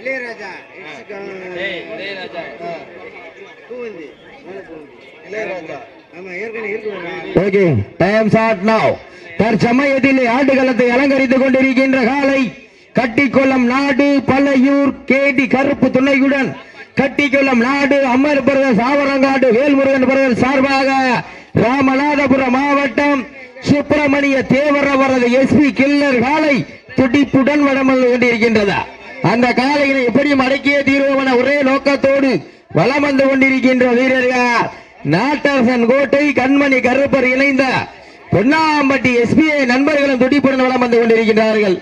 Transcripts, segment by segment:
Ilaiyaraaja Ilaiyaraaja. Poovanthi okay time now தற்சமயத்தில் ஆடுகளத்தை அலங்கரித்துக் கொண்டிருக்கின்ற காலை கட்டிக்கொள்ளும் நாடு பழையூர் கேடி கருப்பு துணையுடன் கட்டிக்கொள்ளும் நாடு அமர் பிரதர் சாவரங்காடு வேல்முருகன் பிரதர் சார்பாக ராமநாதபுரம் மாவட்டம் சுப்பிரமணிய தேவர் அவரது எஸ்பி கில்லர் காலை துடிப்புடன் வடம் வந்து கொண்டிருக்கின்றது. அந்த காலையினை எப்படியும் அடக்கிய தீர்வோம் ஒரே நோக்கத்தோடு வளம் வந்து கொண்டிருக்கின்ற வீரர்கள். நாட்டரசன் கோட்டை கண்மணி கருப்பர் இணைந்த பொன்னாம்பட்டி எஸ்பிஐ நண்பர்களும் துடிப்புடன் வளம் வந்து கொண்டிருக்கின்றார்கள்.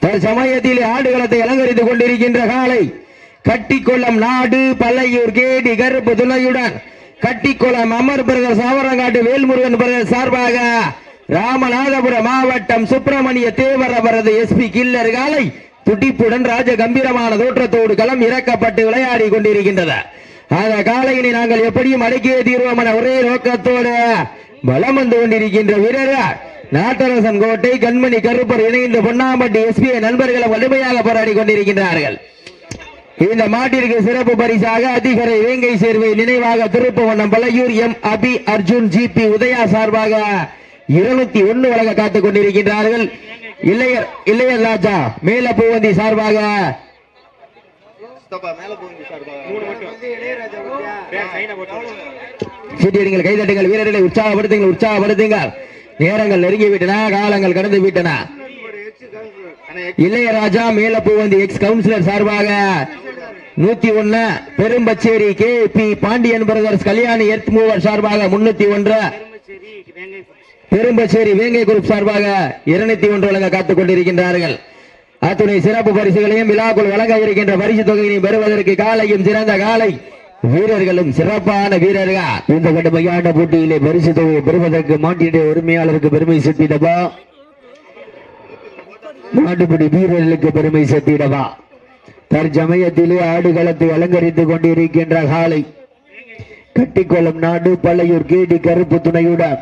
தற்சமயத்தில் ஆடுகளத்தை அலங்கரித்துக் கொண்டிருக்கின்ற காலை கட்டிக்குளம் நாடு பழையூர் கேடி கருப்பு துணையுடன் கட்டிக்குளம் அமர் பிரதர் சாவரங்காட்டு வேல்முருகன் பிரதர் சார்பாக ராமநாதபுரம் மாவட்டம் சுப்பிரமணிய தேவர் அவரது எஸ்பி கில்லர் காலை துடிப்புடன் ராஜ கம்பீரமான தோற்றத்தோடு களம் இறக்கப்பட்டு விளையாடி கொண்டிருக்கின்றது. அந்த காலையினை நாங்கள் எப்படியும் அடக்கிய தீர்வோம் என ஒரே நோக்கத்தோடு பலம் வந்து கொண்டிருக்கின்ற வீரர்கள். நாட்டரசன் கோட்டை கண்மணி கருப்பர் இணைந்து பொன்னாம்பட்டி எஸ்பிஐ நண்பர்களை வலிமையாக போராடி கொண்டிருக்கின்றார்கள். இந்த மாட்டிற்கு சிறப்பு பரிசாக அதிகரை வேங்கை சேர்வை நினைவாக திருப்பவண்ணம் பழையூர் எம். அபி அர்ஜுன் ஜிபி உதயா சார்பாக இருநூத்தி ஒன்னு வழங்க காத்துக் கொண்டிருக்கின்றார்கள். இளையர் இளையர் ராஜா மேல பூவந்தி சார்பாக. மேல பூவந்தி சீட்டியடிங்கள் கைதட்டுங்கள் வீரர்களை உற்சாகப்படுத்துங்கள் உற்சாகப்படுத்துங்கள். நேரங்கள் நெருங்கி விட்டன காலங்கள் கடந்து விட்டன இளையராஜா மேலப்பூவந்தி எக்ஸ் கவுன்சிலர் சார்பாக. நூத்தி ஒன்னு Perumpacheri K. P. Pandian brothers Kalyani earth mover சார்பாக முன்னூத்தி ஒன்று. பெரும்பச்சேரி வேங்கை குரூப் சார்பாக இருநூத்தி ஒன்று வழங்க காத்துக் கொண்டிருக்கின்றார்கள். அத்துணை சிறப்பு பரிசுகளையும் விழாக்குள் வழங்க இருக்கின்ற பரிசு தொகையினையும் பெறுவதற்கு காலையும் சிறந்த காலை வீரர்களும் சிறப்பான வீரர்கள். இந்த கடுமையான போட்டியிலே பரிசு தொகையை பெறுவதற்கு மாட்டினுடைய உரிமையாளருக்கு பெருமை செத்திடவா மாட்டுப்படி வீரர்களுக்கு பெருமை செத்திடவா தற்சமயத்திலே ஆடுகளத்தை அலங்கரித்துக் கொண்டிருக்கின்ற காலை கட்டிக்குளம் நாடு பழையூர் கேடி கருப்பு துணையுடன்.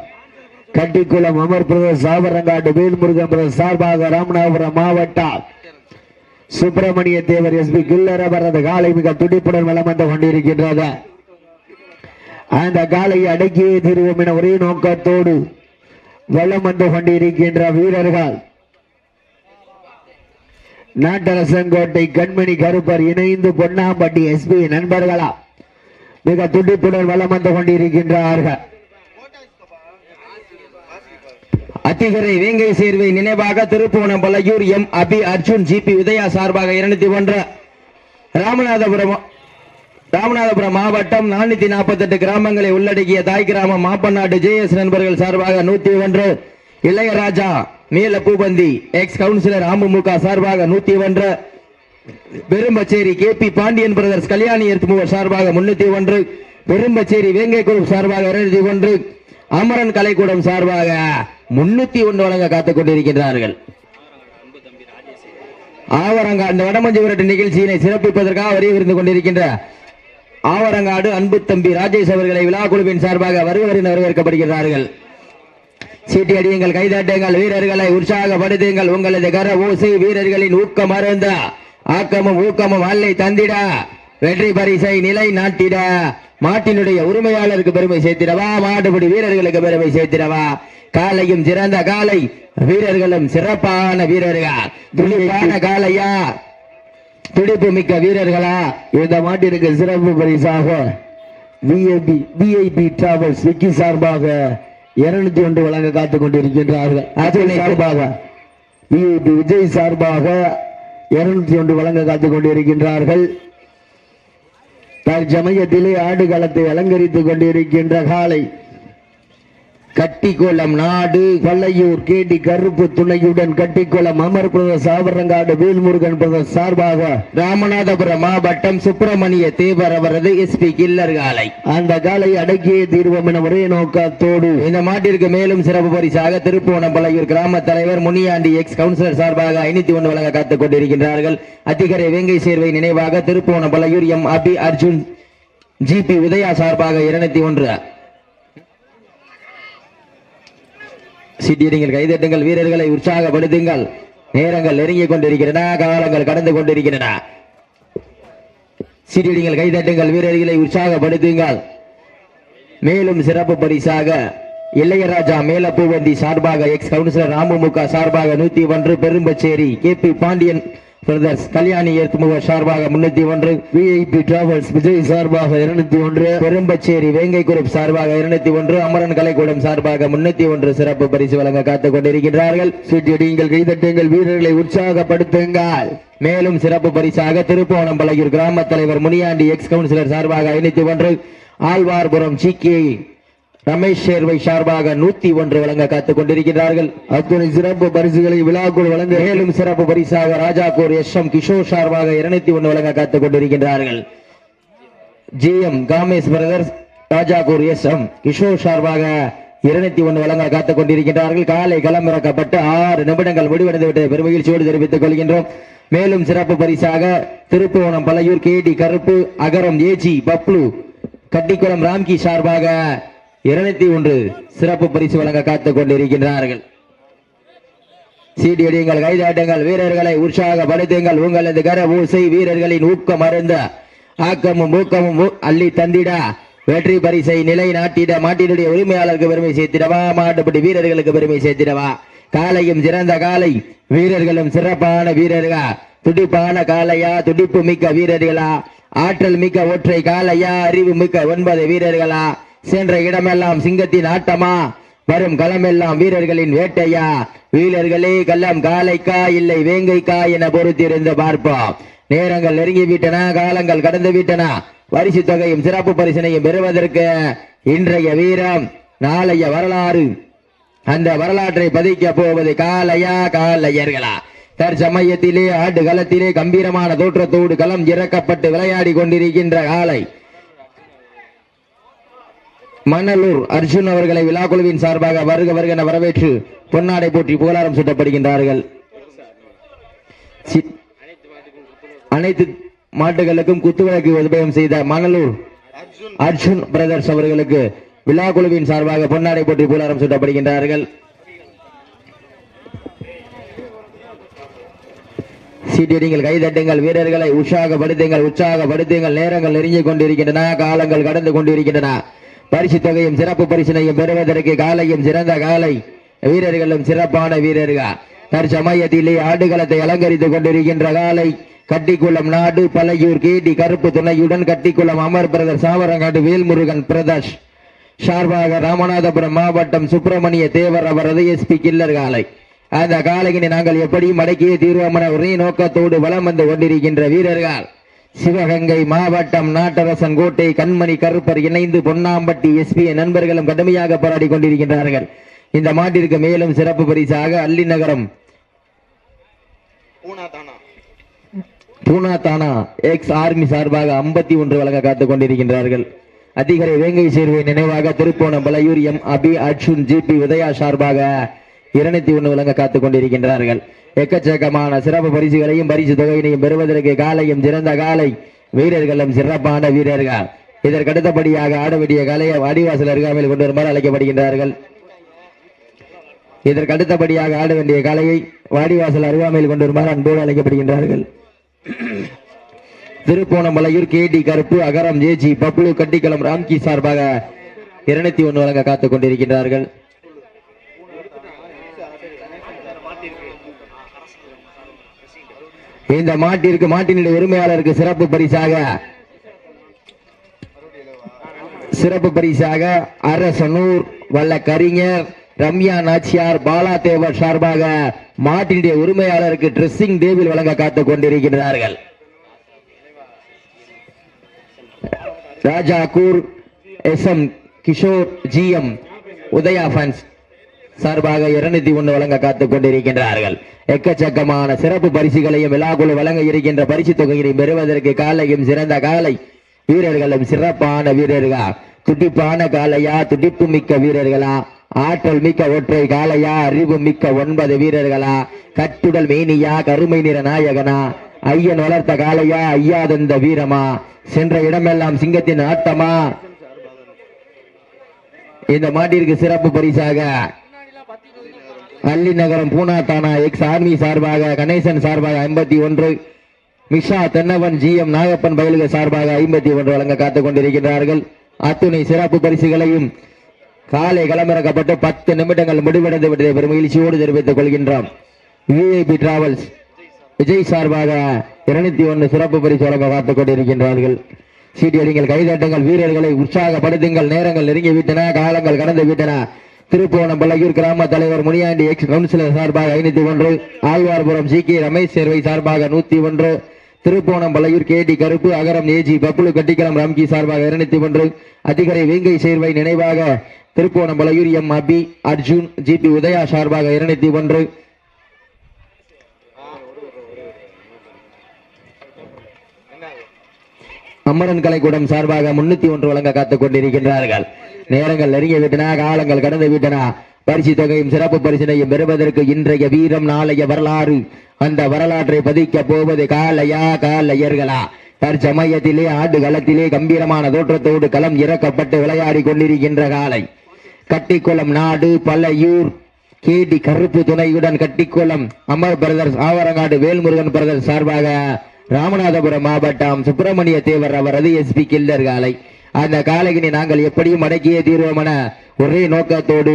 கட்டிக்குளம் அமர் பிரதேச சாவரங்காடு வேல்முருகன் பிரதேச சார்பாக ராமநாதபுரம் மாவட்டம். சுப்பிரமணிய தேவர் எஸ்பி கில்லர் அவரது காலை மிக துடிப்புடன் வளம் வந்து கொண்டிருக்கின்றது. அந்த காலையை அடக்கியே தீர்வோம் என ஒரே நோக்கத்தோடு வலம் வந்து கொண்டிருக்கின்ற வீரர்கள். நாட்டரசங்கோட்டை கண்மணி கருப்பர் இணைந்து பொன்னாம்பட்டி எஸ்பி நண்பர்களா மிக துடிப்புடன் வலம் வந்து கொண்டிருக்கின்றார்கள். அத்திகரை வேங்கை சேர்வை நினைவாக திருப்புவனம் பலையூர் எம். அபி அர்ஜுன் ஜிபி உதயா சார்பாக இருநூத்தி ஒன்று. ராமநாதபுரம் ராமநாதபுரம் மாவட்டம் நானூத்தி நாற்பத்தி எட்டு கிராமங்களை உள்ளடக்கிய தாய் கிராமம் மாப்பநாடு ஜேஎஸ் நண்பர்கள் சார்பாக நூத்தி ஒன்று. இளையராஜா நீல பூபந்தி எக்ஸ் கவுன்சிலர் அமமுக சார்பாக நூத்தி ஒன்று. Perumpacheri K P Pandian brothers Kalyani மூவர் சார்பாக முன்னூத்தி ஒன்று. பெரும்பச்சேரி வேங்கை குரூப் சார்பாக இருநூத்தி ஒன்று. அமரன் கலைக்கூடம் சார்பாக முன்னூத்தி ஒன்று வழங்க காத்துக் கொண்டிருக்கின்றார்கள். ஆவரங்காடு இந்த வடமஞ்சு விரட்டு நிகழ்ச்சியினை சிறப்பிப்பதற்காக வரி கொண்டிருக்கின்ற ஆவரங்காடு அன்பு தம்பி ராஜேஷ் அவர்களை விழா குழுவின் சார்பாக வருவரின் வரவேற்கப்படுகிறார்கள் சீட்டி அடியுங்கள் கைதாட்டுங்கள் வீரர்களை உற்சாகப்படுத்துங்கள். உங்களது கர ஊசி வீரர்களின் ஊக்கம் அருந்த ஆக்கமும் ஊக்கமும் அல்லை தந்திட வெற்றி பரிசை நிலை நாட்டிட. மாட்டினுடைய உரிமையாளருக்கு பெருமை சேர்த்திடவா மாட்டுப்படி வீரர்களுக்கு பெருமை சேர்த்திடவா காலையும் சிறந்த காலை வீரர்களும் சிறப்பான வீரர்கள். துணிப்பான காலையா. துடிப்பு மிக்க வீரர்களா. இந்த மாட்டிற்கு சிறப்பு பரிசாக விஐபி விஐபி டிராவல்ஸ் விக்கி சார்பாக இருநூத்தி ஒன்று வழங்க காத்துக் கொண்டிருக்கின்றார்கள். விஜய் சார்பாக இருநூத்தி ஒன்று வழங்க காத்துக் கொண்டிருக்கின்றார்கள். தற்சமயத்திலே ஆடுகளத்தை அலங்கரித்துக் கொண்டிருக்கின்ற காலை கட்டிக்கோளம் நாடு பள்ளையூர் கேடி கருப்பு துணையுடன் கட்டிக்கோளம் அமர் பிரதேச சாவரங்காடு வேல்முருகன் பிரதேச சார்பாக ராமநாதபுரம் மாவட்டம் சுப்பிரமணிய தேவர் அவரது எஸ்பி கில்லர் காலை. அந்த காலை அடக்கியே தீர்வோம் என ஒரே நோக்கத்தோடு இந்த மாட்டிற்கு மேலும் சிறப்பு பரிசாக திருப்புவனம் பள்ளையூர் கிராம தலைவர் முனியாண்டி எக்ஸ் கவுன்சிலர் சார்பாக ஐநூத்தி ஒன்று வழங்க காத்துக் கொண்டிருக்கின்றார்கள். அத்திகரை வேங்கை சேர்வை நினைவாக திருப்புவனம் பள்ளையூர் எம் அபி அர்ஜுன் ஜிபி உதயா சார்பாக இருநூத்தி ஒன்று. சிட்டியடிங்கள் கைதட்டுங்கள் வீரர்களை உற்சாகப்படுத்துங்கள். நேரங்கள் நெருங்கிக் கொண்டிருக்கிறன காலங்கள் கடந்து கொண்டிருக்கின்றன சிட்டியடிங்கள் கைதட்டுங்கள் வீரர்களை உற்சாகப்படுத்துங்கள். மேலும் சிறப்பு பரிசாக இளையராஜா மேலப்பூவந்தி சார்பாக எக்ஸ் கவுன்சிலர் ராமமுக சார்பாக நூத்தி ஒன்று Perumpacheri K P Pandian brothers Kalyani ஏற்றுமுக சார்பாக முன்னூத்தி ஒன்று விஐபி டிராவல்ஸ் விஜய் சார்பாக இருநூத்தி ஒன்று பெரும்பச்சேரி வேங்கை குரூப் சார்பாக இருநூத்தி ஒன்று அமரன் கலைக்கூடம் சார்பாக முன்னூத்தி ஒன்று சிறப்பு பரிசு வழங்க காத்துக் கொண்டிருக்கிறார்கள் சுற்றியடிங்கள் கைதட்டுங்கள் வீரர்களை உற்சாகப்படுத்துங்கள். மேலும் சிறப்பு பரிசாக திருப்போணம் பழகிர் கிராம தலைவர் முனியாண்டி எக்ஸ் கவுன்சிலர் சார்பாக ஐநூத்தி ஒன்று ஆழ்வார்புரம் சிக்கி ரமேஷ் சேர்வை சார்பாக நூத்தி ஒன்று வழங்க காத்துக் கொண்டிருக்கிறார்கள் அத்துணை சிறப்பு பரிசுகளை விழாக்குள் வழங்க மேலும் சிறப்பு பரிசாக ராஜாக்கூர் எஸ் எம் கிஷோர் சார்பாக இருநூத்தி ஒன்று வழங்க காத்துக் கொண்டிருக்கின்றார்கள். G M Kamesh brothers Rajakkur S M Kishore சார்பாக இருநூத்தி ஒன்று வழங்க காத்துக் கொண்டிருக்கின்றார்கள். காலை களமிறக்கப்பட்டு ஆறு நிமிடங்கள் முடிவடைந்து விட்ட பெருமகிழ்ச்சியோடு தெரிவித்துக் கொள்கின்றோம். மேலும் சிறப்பு பரிசாக Thiruppuvanam Pazhaiyur KD Karuppu Agaram A G Bablu Kattikulam Ramki சார்பாக இருநூத்தி ஒன்று சிறப்பு பரிசு வழங்க காத்துக் கொண்டிருக்கின்றார்கள். சீடியடியுங்கள் கைதாட்டுங்கள் வீரர்களை உற்சாகப்படுத்துங்கள். உங்களது கர ஊசை வீரர்களின் ஊக்கம் அருந்த ஆக்கமும் ஊக்கமும் அள்ளி தந்திட வெற்றி பரிசை நிலை நாட்டிட மாட்டினுடைய உரிமையாளருக்கு பெருமை சேர்த்திடவா? மாட்டுப்பட்டி வீரர்களுக்கு பெருமை சேர்த்திடவா? காலையும் சிறந்த காலை வீரர்களும் சிறப்பான வீரர்கள்? துடிப்பான காலையா? துடிப்பு மிக்க வீரர்களா? ஆற்றல் மிக்க ஒற்றை காலையா? அறிவு மிக்க ஒன்பது வீரர்களா? சென்ற இடமெல்லாம் சிங்கத்தின் ஆட்டமா? வரும் களமெல்லாம் வீரர்களின் வேட்டையா? வீரர்களே கள்ளம் காலைக்கா இல்லை வேங்கைக்கா என பொறுத்திருந்து பார்ப்போம். நேரங்கள் நெருங்கி விட்டன காலங்கள் கடந்து விட்டன பரிசு தொகையும் சிறப்பு பரிசனையும் பெறுவதற்கு இன்றைய வீரம் நாளைய வரலாறு. அந்த வரலாற்றை பதிக்க போவது காலையா காலையர்களா தற்சமயத்திலே ஆட்டு களத்திலே கம்பீரமான தோற்றத்தோடு களம் இறக்கப்பட்டு விளையாடி கொண்டிருக்கின்ற காலை மணலூர் அர்ஜுன் அவர்களை விழாக்குழுவின் சார்பாக வருக வருக என வரவேற்று பொன்னாடை போற்றி புகழாரம் சூட்டப்படுகின்றார்கள். அனைத்து மாட்டுகளுக்கும் குத்துவிளக்கு உபயோகம் செய்த மணலூர் அர்ஜுன் பிரதர்ஸ் அவர்களுக்கு விழாக்குழுவின் சார்பாக பொன்னாடை போற்றி புகழாரம் சூட்டப்படுகின்றார்கள். சீட்டியடிங்கள் கைதட்டுங்கள் வீரர்களை உற்சாகப்படுத்துங்கள் உற்சாகப்படுத்துங்கள் நேரங்கள் நெருங்கிக் கொண்டிருக்கின்றன காலங்கள் கடந்து கொண்டிருக்கின்றன. பரிசு தொகையும் சிறப்பு பரிசினையும் பெறுவதற்கு காலையும் சிறந்த காலை. வீரர்களும் சிறப்பான வீரர்கள். தற்சமயத்திலே ஆடுகளத்தை அலங்கரித்துக் கொண்டிருக்கின்ற காலை. கட்டிக்குளம் நாடு பழையூர் கேடி கருப்பு துணையுடன் கட்டிக்குளம் அமர் பிரதர் சாவரங்காடு வேல்முருகன் பிரதர்ஷ் சார்பாக ராமநாதபுரம் மாவட்டம் சுப்பிரமணிய தேவர் அவரது எஸ்பி கில்லர் காலை. அந்த காலையினை நாங்கள் எப்படி அடக்கிய தீர்வமான ஒரே நோக்கத்தோடு வலம் வந்து கொண்டிருக்கின்ற வீரர்கள். சிவகங்கை மாவட்டம் நாட்டரசன் கோட்டை கண்மணி கருப்பர் இணைந்து பொன்னாம்பட்டி எஸ்பி நண்பர்களும் கடுமையாக போராடி கொண்டிருக்கின்றார்கள். இந்த மாட்டிற்கு மேலும் சிறப்பு பரிசாக அல்லி நகரம். பூனா தானா எக்ஸ் ஆர்மி சார்பாக ஐம்பத்தி ஒன்று வழங்க காத்துக் கொண்டிருக்கின்றார்கள். அதிகாரி வேங்கை சேர்வை நினைவாக திருப்போணம் Palaiyur M Abhi Arjun G P Udhaya சார்பாக இருநூத்தி ஒன்று வழங்க காத்துக் கொண்டிருக்கின்றார்கள் எக்கச்சக்கமான சிறப்பு பரிசுகளையும் பரிசு தொகையினையும் பெறுவதற்கு காலையும் சிறந்த காலை வீரர்களும் சிறப்பான வீரர்கள். இதற்கடுத்தபடியாக ஆட வேண்டிய காலையை வாடிவாசல் அருகாமையில் கொண்டு வருமாறு அழைக்கப்படுகின்றார்கள். இதற்கு அடுத்தபடியாக ஆட வேண்டிய காலையை வாடிவாசல் அருகாமையில் கொண்டு வருமாறு அன்போடு அழைக்கப்படுகின்றார்கள். திருப்போணமலையூர் கேடி கருப்பு அகரம் ஜேஜி பப்ளு கட்டிக்களம் ராம்கி சார்பாக இருநூத்தி ஒன்று வழங்க காத்துக் கொண்டிருக்கின்றார்கள் இந்த மாட்டிற்கு மாட்டினுடைய உரிமையாளருக்கு சிறப்பு பரிசாக சிறப்பு பரிசாக அரசனூர் வல்ல கரிஞர் ரம்யா நாச்சியார் பாலா தேவர் சார்பாக மாட்டினுடைய உரிமையாளருக்கு ட்ரெஸ்ஸிங் டேபிள் வழங்க காத்துக் கொண்டிருக்கின்றார்கள் ராஜா கூர் S M Kishore G M Udhaya fans சார்பாக இருநூத்தி ஒன்று வழங்க காத்துக் கொண்டிருக்கின்றார்கள். எக்கச்சக்கமான சிறப்பு பரிசுகளையும் விழாக்குழு வழங்க இருக்கின்ற பரிசு தொகையினையும் பெறுவதற்கு காலையும் சிறந்த காலை வீரர்களும் சிறப்பான வீரர்களா? துடிப்பான காலையா? துடிப்பு மிக்க வீரர்களா? ஆற்றல் மிக்க ஒற்றை காலையா? அறிவு மிக்க ஒன்பது வீரர்களா? கட்டுடல் மேனியா? கருமை நிற நாயகனா? ஐயன் வளர்த்த காளையா ஐயா தந்த வீரமா? சென்ற இடமெல்லாம் சிங்கத்தின் ஆட்டமா? இந்த மாட்டிற்கு சிறப்பு பரிசாக அள்ளி நகரம் பூனா தானா எக்ஸ் ஆர்மி சார்பாக கணேசன் சார்பாக ஐம்பத்தி ஒன்று மிஷா தென்னவன் ஜி எம் நாகப்பன் பயலுக சார்பாக ஐம்பத்தி ஒன்று வழங்க காத்துக் கொண்டிருக்கிறார்கள் அத்துணை சிறப்பு பரிசுகளையும் காலை களமிறக்கப்பட்டு பத்து நிமிடங்கள் முடிவடைந்து விட்டதை பெருமகிழ்ச்சியோடு தெரிவித்துக் கொள்கின்றோம். விஐபி டிராவல்ஸ் விஜய் சார்பாக இருநூத்தி ஒன்று சிறப்பு பரிசு வழங்க காத்துக் கொண்டிருக்கின்றார்கள். சீட்டியடிங்கள் கைதட்டுங்கள் வீரர்களை உற்சாகப்படுத்துங்கள் நேரங்கள் நெருங்கி விட்டன காலங்கள் கடந்து விட்டன. திருப்போணம் கிராம தலைவர் முனியாண்டி எக்ஸ் கவுன்சிலர் சார்பாக ஐநூத்தி ஒன்று ஆழ்வார்புரம் ஜி கே ரமேஷ் சேர்வை சார்பாக நூத்தி ஒன்று திருப்போணம் K D Karuppu Agaram AG பப்புலு கட்டிக்கலம் Ramki சார்பாக இருநூத்தி ஒன்று அதிகரை வேங்கை சேர்வை நினைவாக Thirupponampalaiyur M Abhi Arjun G P Udhaya சார்பாக இருநூத்தி ஒன்று அம்மரன் கலைக்கூடம் சார்பாக முன்னூத்தி ஒன்று வழங்க காத்துக் கொண்டிருக்கின்றார்கள். நேரங்கள் நெருங்கி விட்டன காலங்கள் கடந்து விட்டன. பரிசு தொகையும் சிறப்பு பரிசினையும் பெறுவதற்கு இன்றைய வீரம் நாளைய வரலாறு. அந்த வரலாற்றை பதிக்க போவது காலையா காலையர்களா தற்சமயத்திலே ஆடு களத்திலே கம்பீரமான தோற்றத்தோடு களம் இறக்கப்பட்டு விளையாடி கொண்டிருக்கின்ற காலை கட்டிக்குளம் நாடு பழையூர். கேடி கருப்பு துணையுடன் கட்டிக்குளம். அமர் பிரதர்ஸ் ஆவரங்காடு வேல்முருகன் பிரதர்ஸ் சார்பாக ராமநாதபுரம் மாவட்டம் சுப்பிரமணிய தேவர் அவரது எஸ்பி கில்லர் காலை. அந்த காலைக்கு நாங்கள் எப்படியும் அடக்கிய தீர்வோம் என ஒரே நோக்கத்தோடு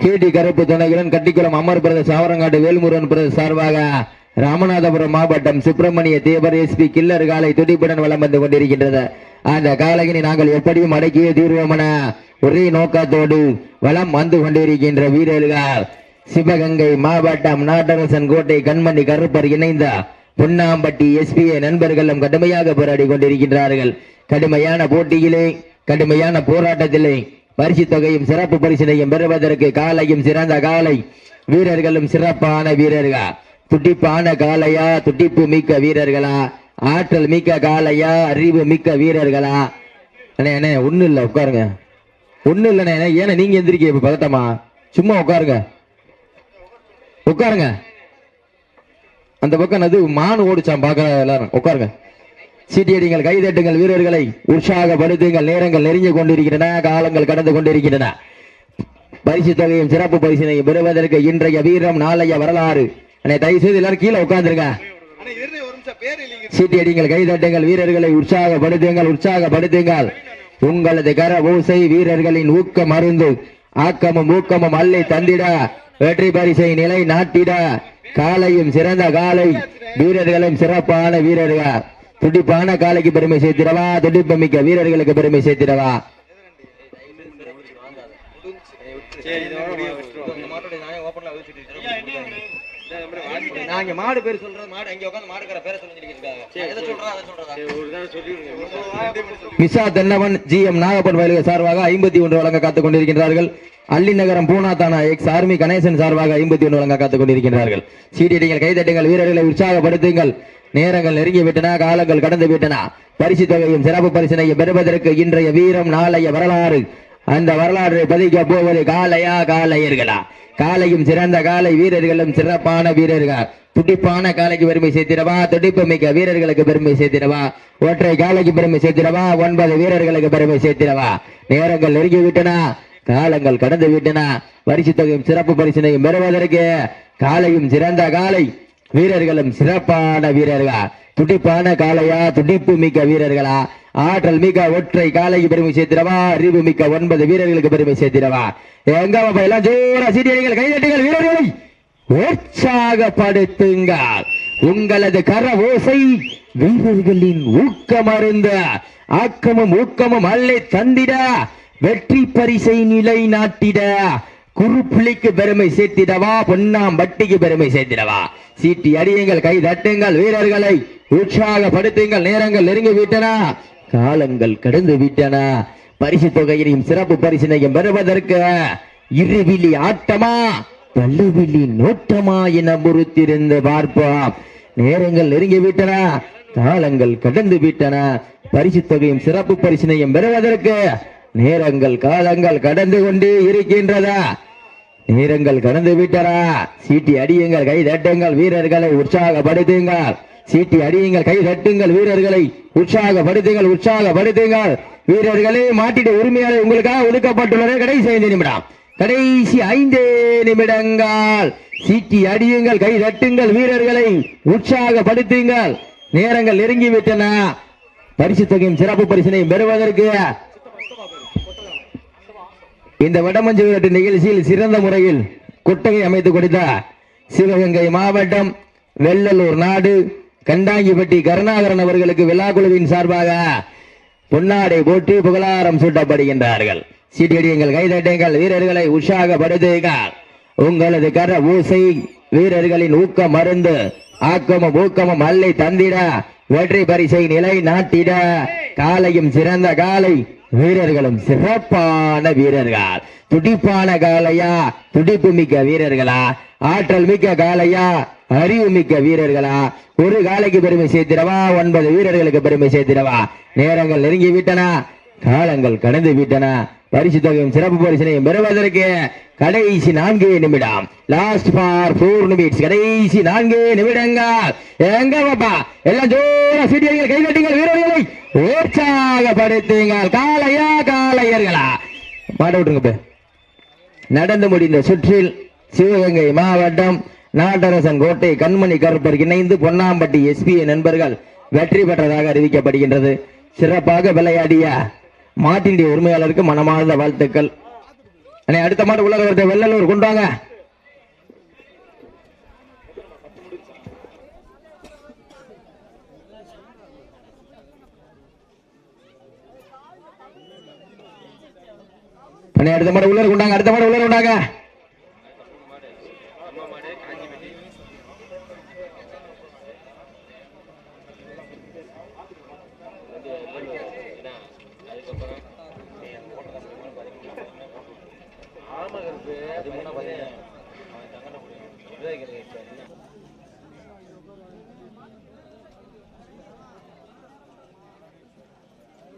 கேடி கருப்பு துணையுடன் கட்டிக்குளம் அமர் பிரதேஷ் ஆவரங்காடு வேல்முருகன் பிரதேஷ் சார்பாக ராமநாதபுரம் மாவட்டம் சுப்பிரமணிய தேவர் எஸ்பி கில்லர் காலை துடிப்புடன் வளம் வந்து கொண்டிருக்கின்றது. அந்த காலகினி நாங்கள் எப்படியும் அடக்கிய தீர்வோம் என ஒரே நோக்கத்தோடு வளம் வந்து கொண்டிருக்கின்ற வீரர்கள். சிவகங்கை மாவட்டம் நாட்டரசன் கோட்டை கண்மணி கருப்பர் இணைந்த பொன்னாம்பட்டி எஸ்பிஐ நண்பர்களும் கடுமையாக போராடி கொண்டிருக்கின்றார்கள். கடுமையான போட்டியிலே கடுமையான போராட்டத்திலே பரிசு தொகையும் சிறப்பு பரிசினையும் பெறுவதற்கு காலையும் சிறந்த காலை வீரர்களும் சிறப்பான வீரர்கள். துடிப்பான காலையா துடிப்பு மிக்க வீரர்களா? ஆற்றல் மிக்க காலையா அறிவு மிக்க வீரர்களா? அண்ணே அண்ணே ஒண்ணு இல்லை உட்காருங்க. ஒண்ணு இல்லைண்ணே ஏன்னா நீங்க எந்திரிக்க இப்ப பதட்டமா? சும்மா உட்காருங்க. உட்காருங்க. அந்த பக்கம் அது மான் ஓடிச்சான் பாக்குற எல்லாரும். உட்காருங்க. சீட்டியடிங்கள் கைதட்டுங்கள் வீரர்களை உற்சாகப்படுத்துங்கள் நேரங்கள் நெருங்கி கொண்டிருக்கின்றன காலங்கள் கடந்து கொண்டிருக்கின்றன. பரிசு தொகையும் சிறப்பு பரிசினையும் பெறுவதற்கு இன்றைய வீரம் நாளைய வரலாறு. அண்ணே தயவு செய்து எல்லாரும் கீழே பேர் இல்லைங்க. சீட்டியடிங்கள் கைதட்டுங்கள் வீரர்களை உற்சாகப்படுத்துங்கள் உற்சாகப்படுத்துங்கள். உங்களது கர ஓசை வீரர்களின் ஊக்கம் அருந்து ஆக்கமும் ஊக்கமும் அள்ளி தந்திட வெற்றி பரிசை நிலை நாட்டிட காலையும் சிறந்த காலை வீரர்களும் சிறப்பான வீரர்கள். துடிப்பான காலைக்கு பெருமை சேர்த்திடவா துடிப்பு மிக்க வீரர்களுக்கு பெருமை சேர்த்திடவா? நாங்க மாடு பேர் சொல்றது மாடு அங்க உட்காந்து மாடுக்கிற பேரை மிசா தென்னவன் ஜி எம் நாகப்பன் சார்பாக ஐம்பத்தி ஒன்று வழங்க காத்துக் கொண்டிருக்கின்றார்கள். அள்ளி நகரம் பூனா தானா எக்ஸ் ஆர்மி கணேசன் சார்பாக ஐம்பத்தி ஒன்று வழங்க காத்துக் கொண்டிருக்கின்றார்கள். சீட்டியடிங்கள் கைதட்டுங்கள் வீரர்களை உற்சாகப்படுத்துங்கள். நேரங்கள் நெருங்கி விட்டன காலங்கள் கடந்து விட்டன. பரிசு தொகையும் சிறப்பு பரிசினையும் பெறுவதற்கு இன்றைய வீரம் நாளைய வரலாறு. அந்த வரலாற்றை பதிக்க போவது காலையா காலையர்களா காலையும் சிறந்த காலை வீரர்களும் சிறப்பான வீரர்கள்? துடிப்பான காலைக்கு பெருமை சேர்த்திடவா? துடிப்பு மிக்க வீரர்களுக்கு பெருமை சேர்த்திடவா? ஒற்றை காலைக்கு பெருமை சேர்த்திடவா? ஒன்பது வீரர்களுக்கு பெருமை சேர்த்திடவா? நேரங்கள் நெருங்கி விட்டன காலங்கள் கடந்து விட்டன பரிசு தொகையும் சிறப்பு பரிசினையும் பெறுவதற்கு காலையும் சிறந்த காலை. வீரர்களும் சிறப்பான வீரர்கள்? துடிப்பான காளையா துடிப்பு மிக்க வீரர்களா? ஆற்றல் மிக்க ஒற்றை காலைக்கு பெருமை சேர்த்திடவா? அறிவு மிக்க ஒன்பது வீரர்களுக்கு பெருமை சேர்த்திடவா? எங்க எல்லாம் ஜோரா சீட்டியடிகள் கைதட்டுங்கள் வீரர்களை! உற்சாகப்படுத்துங்கள். உங்களது கர ஓசை வீரர்களின் ஊக்கமருந்த ஆக்கமும் ஊக்கமும் அள்ளி தந்திட வெற்றி பரிசை நிலை நாட்டிட. குறுப்புளிக்கு பெருமை சேர்த்திடவா பொன்னாம் பட்டிக்கு பெருமை சேர்த்திடவா. சீட்டி அடியுங்கள் கை தட்டுங்கள் வீரர்களை உற்சாகப்படுத்துங்கள். நேரங்கள் நெருங்கி விட்டன காலங்கள் கடந்து விட்டன பரிசு தொகையினையும் சிறப்பு பரிசினையும் பெறுவதற்கு இருவிழி ஆட்டமா? வள்ளுவிழி நோட்டமா என பொறுத்திருந்து பார்ப்போம் நேரங்கள் நெருங்கி விட்டன காலங்கள் கடந்து விட்டன பரிசு தொகையும் சிறப்பு பரிசினையும் பெறுவதற்கு நேரங்கள் காலங்கள் கடந்து கொண்டே இருக்கின்றதா? நேரங்கள் கடந்து விட்டரா சீட்டி அடியுங்கள் கை தட்டுங்கள் வீரர்களை உற்சாகப்படுத்துங்கள். சீட்டி அடியுங்கள் கை தட்டுங்கள் வீரர்களை உற்சாகப்படுத்துங்கள் உற்சாகப்படுத்துங்கள். வீரர்களே மாட்டிட உரிமையாளர் உங்களுக்காக ஒதுக்கப்பட்டுள்ளது கடைசி ஐந்து நிமிடம். கடைசி ஐந்து நிமிடங்கள். சீட்டி அடியுங்கள் கை தட்டுங்கள் வீரர்களை உற்சாகப்படுத்துங்கள். நேரங்கள் நெருங்கி விட்டன பரிசு தொகையும் சிறப்பு பரிசினையும் பெறுவதற்கு இந்த வடமஞ்சு விரட்டு நிகழ்ச்சியில் சிறந்த முறையில் கொட்டகை அமைத்து கொடுத்த சிவகங்கை மாவட்டம் வெள்ளலூர் நாடு கண்டாங்கிப்பட்டி கருணாகரன் அவர்களுக்கு விழா குழுவின் சார்பாக பொன்னாடை போட்டு புகழாரம் சூட்டப்படுகின்றார்கள். சீட்டியடியுங்கள் கைதட்டுங்கள் வீரர்களை உற்சாகப்படுத்துங்கள் உங்களது கர ஊசை வீரர்களின் ஊக்க மருந்து ஆக்கமும் ஊக்கமும் அல்லை தந்திட. வெற்றி பரிசை நிலை நாட்டிட. காலையும் சிறந்த காலை வீரர்களும் சிறப்பான வீரர்கள். துடிப்பான காலையா துடிப்பு மிக்க வீரர்களா? ஆற்றல் மிக்க காலையா அறிவு மிக்க வீரர்களா? ஒரு காலைக்கு பெருமை சேர்த்திடவா? ஒன்பது வீரர்களுக்கு பெருமை சேர்த்திடவா? நேரங்கள் நெருங்கி விட்டன காலங்கள் கடந்து விட்டன. பரிசு தொகையும் சிறப்பு பரிசனையும் பெறுவதற்கு கடைசி நான்கு நிமிடம். லாஸ்ட் ஃபார் ஃபோர் நிமிட்ஸ் கடைசி நான்கு நிமிடங்கள். எங்க பாப்பா? எல்லாம் ஜோர சீட்டியர்கள் கைதட்டுங்கள் வீரர்களை உற்சாகப்படுத்துங்கள். காலையா காலையர்களா பாட விட்டுருங்க நடந்து முடிந்த சுற்றில் சிவகங்கை மாவட்டம் நாட்டரசன் கோட்டை கண்மணி கருப்பர் இணைந்து பொன்னாம்பட்டி எஸ்பிஐ நண்பர்கள் வெற்றி பெற்றதாக அறிவிக்கப்படுகின்றது. சிறப்பாக விளையாடிய மாட்டினுடைய உரிமையாளருக்கு மனமார்ந்த வாழ்த்துக்கள். அண்ணே, அடுத்த மாடு உலக ஒருத்தர் வெள்ளலூர் கொண்டு வாங்க அண்ணே, அடுத்த மாடு உள்ளர் கொண்டாங்க அடுத்த மாடு உள்ள கொண்டாங்க.